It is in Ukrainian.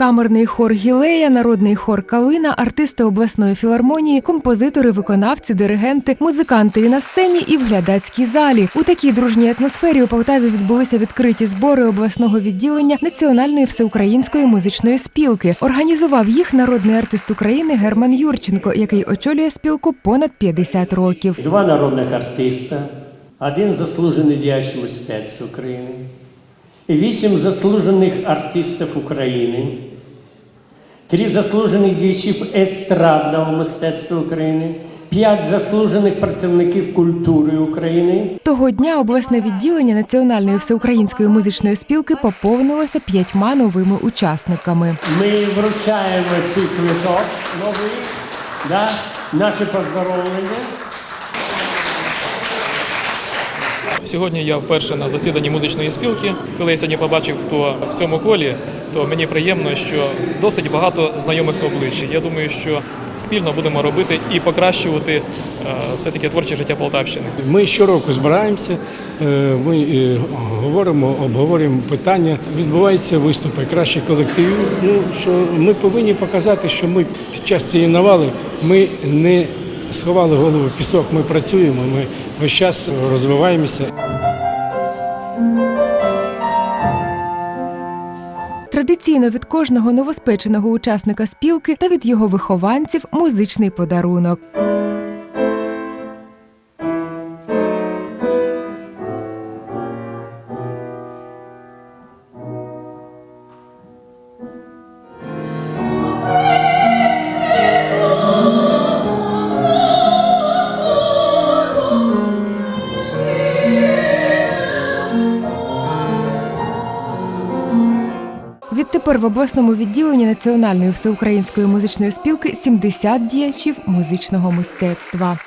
камерний хор Гілея, народний хор Калина, артисти обласної філармонії, композитори, виконавці, диригенти, музиканти і на сцені, і в глядацькій залі. У такій дружній атмосфері у Полтаві відбулися відкриті збори обласного відділення Національної всеукраїнської музичної спілки. Організував їх народний артист України Герман Юрченко, який очолює спілку понад 50 років. Два народних артиста, один заслужений діяч мистецтв України, вісім заслужених артистів України, три заслужених діячів естрадного мистецтва України, п'ять заслужених працівників культури України, Того дня обласне відділення Національної всеукраїнської музичної спілки поповнилося п'ятьма новими учасниками. Ми вручаємо цей квиток новий, да? наше поздоровлення. Сьогодні я вперше на засіданні музичної спілки. Коли я сьогодні побачив, хто в цьому колі, то мені приємно, що досить багато знайомих облич. Я думаю, що спільно будемо робити і покращувати е, все-таки творче життя Полтавщини. Ми щороку збираємося, е, ми е, говоримо, обговорюємо питання. Відбуваються виступи кращих колективів. Ну що ми повинні показати, що ми під час цієї навали ми не сховали голову в пісок. Ми працюємо, ми весь час розвиваємося. Традиційно від кожного новоспеченого учасника спілки та від його вихованців музичний подарунок. Відтепер в обласному відділенні Національної всеукраїнської музичної спілки 70 діячів музичного мистецтва.